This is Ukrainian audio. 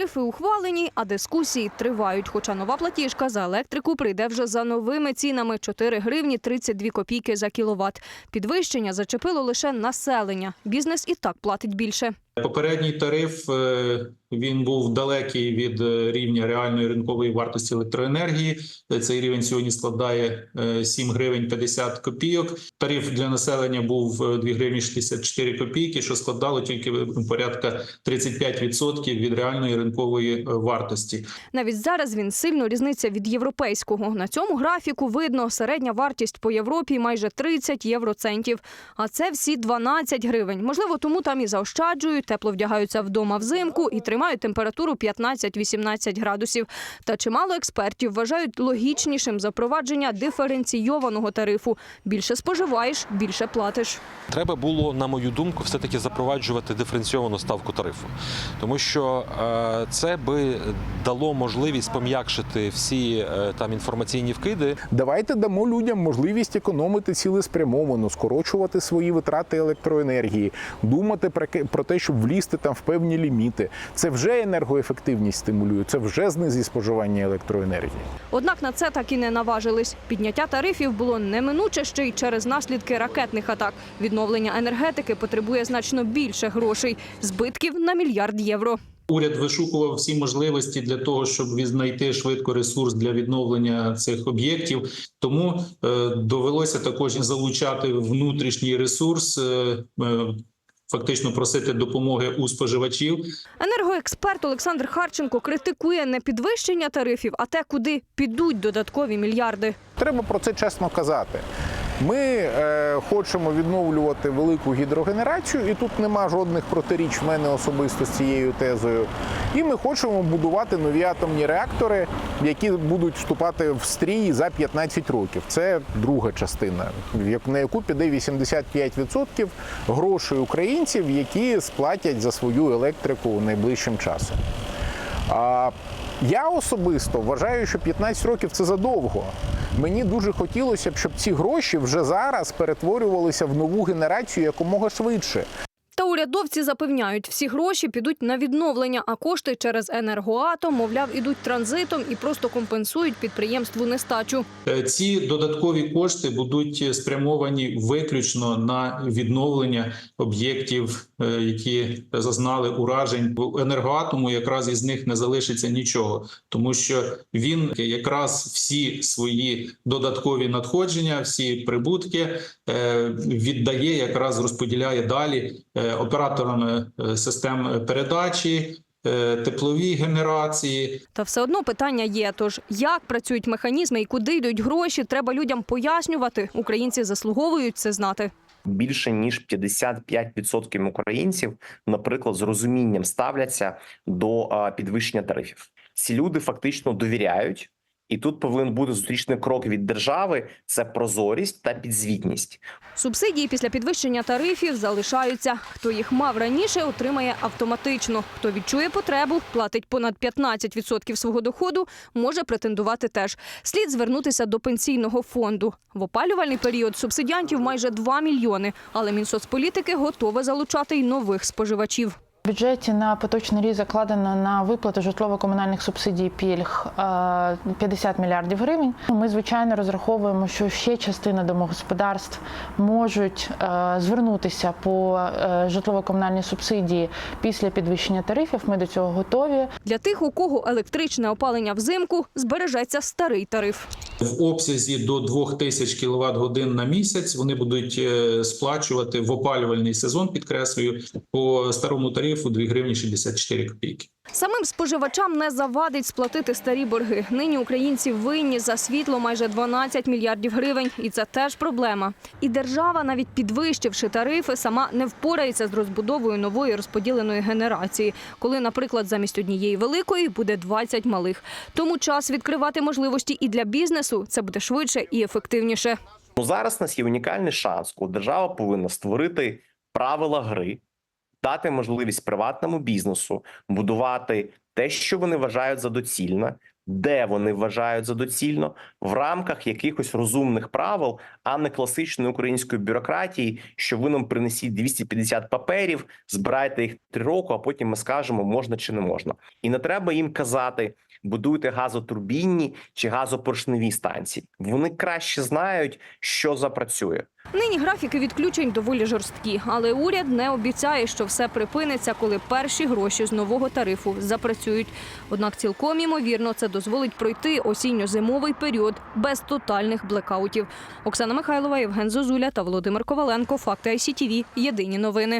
Тарифи ухвалені, а дискусії тривають. Хоча нова платіжка за електрику прийде вже за новими цінами – 4 гривні 32 копійки за кіловат. Підвищення зачепило лише населення. Бізнес і так платить більше. Попередній тариф е, він був далекий від е, рівня реальної ринкової вартості електроенергії. Е, Цей рівень сьогодні складає е, 7 гривень 50 копійок. Тариф для населення був е, 2 гривні 64 копійки, що складало тільки е, порядка 35% від реальної ринкової вартості. Навіть зараз він сильно різниця від європейського. На цьому графіку видно середня вартість по Європі майже 30 євроцентів. А це всі 12 гривень. Можливо, тому там і заощаджують, тепло вдягаються вдома взимку і тримають температуру 15-18 градусів. Та чимало експертів вважають логічнішим запровадження диференційованого тарифу. Більше споживаєш, більше платиш. Треба було, на мою думку, все-таки запроваджувати диференційовану ставку тарифу, тому що е, це би дало можливість пом'якшити всі е, там інформаційні вкиди. Давайте дамо людям можливість економити цілеспрямовано, скорочувати свої витрати електроенергії, думати про те, щоб влізти там в певні ліміти. Це вже енергоефективність стимулює, це вже знизить споживання електроенергії. Однак на це так і не наважились. Підняття тарифів було неминуче ще й через наслідки ракетних атак. Відновлення енергетики потребує значно більше грошей, збитків на мільярд євро. Уряд вишукував всі можливості для того, щоб знайти швидко ресурс для відновлення цих об'єктів. Тому е, довелося також залучати внутрішній ресурс. Фактично просити допомоги у споживачів. Енергоексперт Олександр Харченко критикує не підвищення тарифів, а те, куди підуть додаткові мільярди. Треба про це чесно казати. Ми е, хочемо відновлювати велику гідрогенерацію, і тут нема жодних протиріч в мене особисто з цією тезою. І ми хочемо будувати нові атомні реактори, які будуть вступати в стрій за 15 років. Це друга частина, на яку піде 85% грошей українців, які сплатять за свою електрику найближчим часом. А я особисто вважаю, що 15 років це задовго. Мені дуже хотілося б, щоб ці гроші вже зараз перетворювалися в нову генерацію якомога швидше. Та урядовці запевняють, всі гроші підуть на відновлення, а кошти через енергоатом, мовляв, ідуть транзитом і просто компенсують підприємству нестачу. Е, Ці додаткові кошти будуть спрямовані виключно на відновлення об'єктів, які зазнали уражень В енергоатому. Якраз із них не залишиться нічого, тому що він якраз всі свої додаткові надходження, всі прибутки е, віддає, якраз розподіляє далі е, операторам е, систем передачі. е, Теплові генерації, Та все одно питання є. Тож як працюють механізми і куди йдуть гроші, треба людям пояснювати. Українці заслуговують це знати. Більше ніж 55% українців, наприклад, з розумінням ставляться до підвищення тарифів. Ці люди фактично довіряють, і тут повинен бути зустрічний крок від держави: це прозорість та підзвітність. Субсидії після підвищення тарифів залишаються. Хто їх мав раніше, отримає автоматично. Хто відчує потребу, платить понад 15% свого доходу, може претендувати теж. Слід звернутися до пенсійного фонду. В опалювальний період субсидіантів майже 2 мільйони, але Мінсоцполітики готове залучати й нових споживачів. В бюджеті на поточний рік закладено на виплату житлово-комунальних субсидій пільг е, 50 мільярдів гривень. Ми звичайно розраховуємо, що ще частина домогосподарств можуть е, звернутися по е, житлово-комунальні субсидії після підвищення тарифів. Ми до цього готові. Для тих, у кого електричне опалення взимку, збережеться старий тариф. в обсязі до 2000 кВт годин на місяць. Вони будуть е, сплачувати в опалювальний сезон. Підкреслюю по старому тарифу 2 гривні 64 копійки. Самим споживачам не завадить сплатити старі борги. Нині українці винні за світло майже 12 мільярдів гривень, і це теж проблема. І держава, навіть підвищивши тарифи, сама не впорається з розбудовою нової розподіленої генерації, коли, наприклад, замість однієї великої буде 20 малих. Тому час відкривати можливості і для бізнесу це буде швидше і ефективніше. Ну зараз у нас є унікальний шанс, коли держава повинна створити правила гри, дати можливість приватному бізнесу будувати те, що вони вважають за доцільне, де вони вважають за доцільно, в рамках якихось розумних правил, а не класичної української бюрократії, що ви нам принесіть 250 паперів, збирайте їх три роки, а потім ми скажемо, можна чи не можна. І не треба їм казати. Будуйте газотурбінні чи газопоршневі станції. Вони краще знають, що запрацює. Нині графіки відключень доволі жорсткі, але уряд не обіцяє, що все припиниться, коли перші гроші з нового тарифу запрацюють. Однак цілком імовірно це дозволить пройти осінньо-зимовий період без тотальних блекаутів. Оксана Михайлова, Євген Зозуля та Володимир Коваленко. Факти ICTV. Єдині новини.